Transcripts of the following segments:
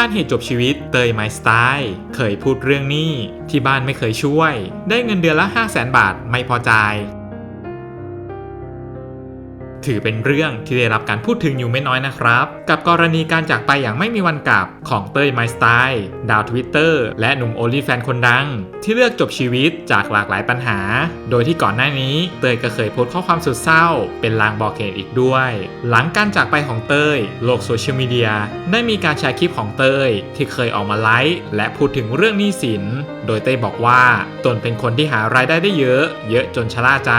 าดเหตุจบชีวิตเตยไมสไตล์เคยพูดเรื่องนี้ที่บ้านไม่เคยช่วย ได้เงินเดือนละ 5 0 0แสนบาทไม่พอใจาย ถือเป็นเรื่องที่ได้รับการพูดถึงอยู่ไม่น้อยนะครับ กับกรณีการจากไปอย่างไม่มีวันกลับของเต้ยไมสไตล์ดาวทวิตเตอร์และหนุ่มโอลิแฟนคนดัง ที่เลือกจบชีวิตจากหลากหลายปัญหา โดยที่ก่อนหน้านี้เต้ยก็เคยโพสต์ข้อความสุดเศร้า เป็นลางบอกเหตุอีกด้วย หลังการจากไปของเต้ยโลกโซเชียลมีเดียได้มีการแชร์คลิปของเต้ยที่เคยออกมาไลฟ์และพูดถึงเรื่องหนี้สิน โดยเต้ยบอกว่าตนเป็นคนที่หารายได้ได้เยอะ เยอะจนชะล่าใจ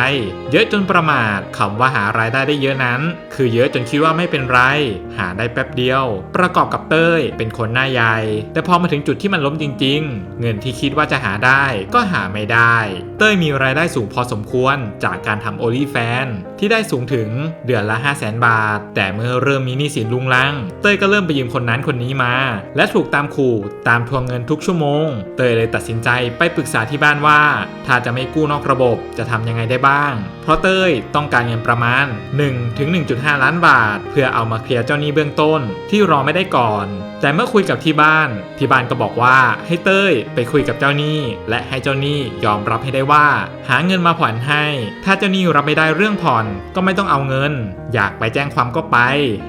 เยอะจนประมาทคำว่าหารายได้ได้เยอะนั้น คือเยอะจนคิดว่าไม่เป็นไร หาได้แป๊บเดียว ประกอบกับเต้ย เป็นคนหน้าใหญ่ แต่พอมาถึงจุดที่มันล้มจริง ๆ เงินที่คิดว่าจะหาได้ก็หาไม่ได้ เต้ยมีรายได้สูงพอสมควรจากการทำโอลิแฟนที่ได้สูงถึงเดือนละ 5 0 0แสนบาท แต่เมื่อเริ่มมีหนี้สินลุงลัง เต้ยก็เริ่มไปยืมคนนั้นคนนี้มา และถูกตามขู่ตามทวงเงินทุกชั่วโมง เต้ยเลยตัดสินใจไปปรึกษาที่บ้านว่า ถ้าจะไม่กู้นอกระบบจะทำยังไงได้บ้าง เพราะเต้ยต้องการเงินประมาณ1 ถึง 1.5 ล้านบาท เพื่อเอามาเคลียร์เจ้าหนี้เบื้องต้น ที่รอไม่ได้ก่อน แต่เมื่อคุยกับที่บ้าน ที่บ้านก็บอกว่าให้เต้ยไปคุยกับเจ้าหนี้ และให้เจ้าหนี้ยอมรับให้ได้ว่า หาเงินมาผ่อนให้ ถ้าเจ้าหนี้รับไม่ได้เรื่องผ่อน ก็ไม่ต้องเอาเงิน อยากไปแจ้งความก็ไป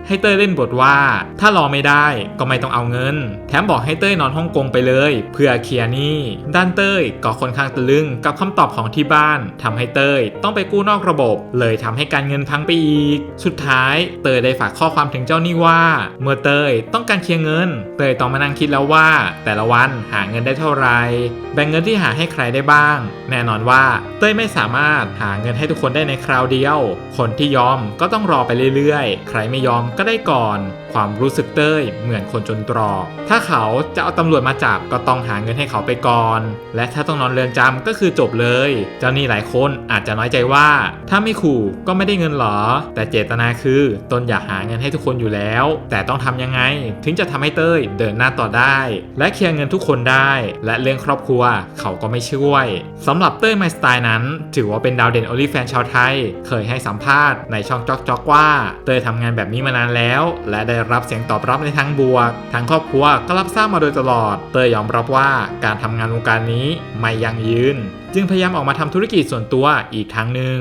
ให้เต้ยเล่นบทว่า ถ้ารอไม่ได้ก็ไม่ต้องเอาเงิน แถมบอกให้เต้ยนอนฮ่องกงไปเลย เพื่อเคลียร์หนี้ด้านเต้ยก็ค่อนข้างตะลึงกับคำตอบของที่บ้านทำให้เต้ยต้องไปกู้นอกระบบ เลยทำให้การเงินพังไปอีก สุดท้ายเตยได้ฝากข้อความถึงเจ้านี้ว่า เมื่อเตยต้องการเคลียร์เงิน เตยต้องมานั่งคิดแล้วว่า แต่ละวันหาเงินได้เท่าไหร่แบ่งเงินที่หาให้ใครได้บ้าง แน่นอนว่าเต้ยไม่สามารถหาเงินให้ทุกคนได้ในคราวเดียว คนที่ยอมก็ต้องรอไปเรื่อยๆ ใครไม่ยอมก็ได้ก่อน ความรู้สึกเต้ยเหมือนคนจนตรอก ถ้าเขาจะเอาตำรวจมาจับก็ต้องหาเงินให้เขาไปก่อน และถ้าต้องนอนเรือนจำก็คือจบเลย เจ้านี้หลายคนอาจจะน้อยใจว่า ถ้าไม่ขู่ก็ไม่ได้เงินหรอแต่เจตนาคือตนอยากหาเงินให้ทุกคนอยู่แล้ว แต่ต้องทำยังไง ถึงจะทำให้เต้ยเดินหน้าต่อได้ และเคลียร์เงินทุกคนได้ และเรื่องครอบครัวเขาก็ไม่ช่วยสำหรับเต้ยไมสไตล์นั้น ถือว่าเป็นดาวเด่นโอลิแฟนชาวไทย เคยให้สัมภาษณ์ในช่องจอกจอกว่า เต้ยทำงานแบบนี้มานานแล้ว และได้รับเสียงตอบรับในทางบวกทางครอบครัวก็รับทราบมาโดยตลอด เต้ยยอมรับว่าการทำงานวงการนี้ไม่ยั่งยืน จึงพยายามออกมาทำธุรกิจส่วนตัวอีกทางหนึ่ง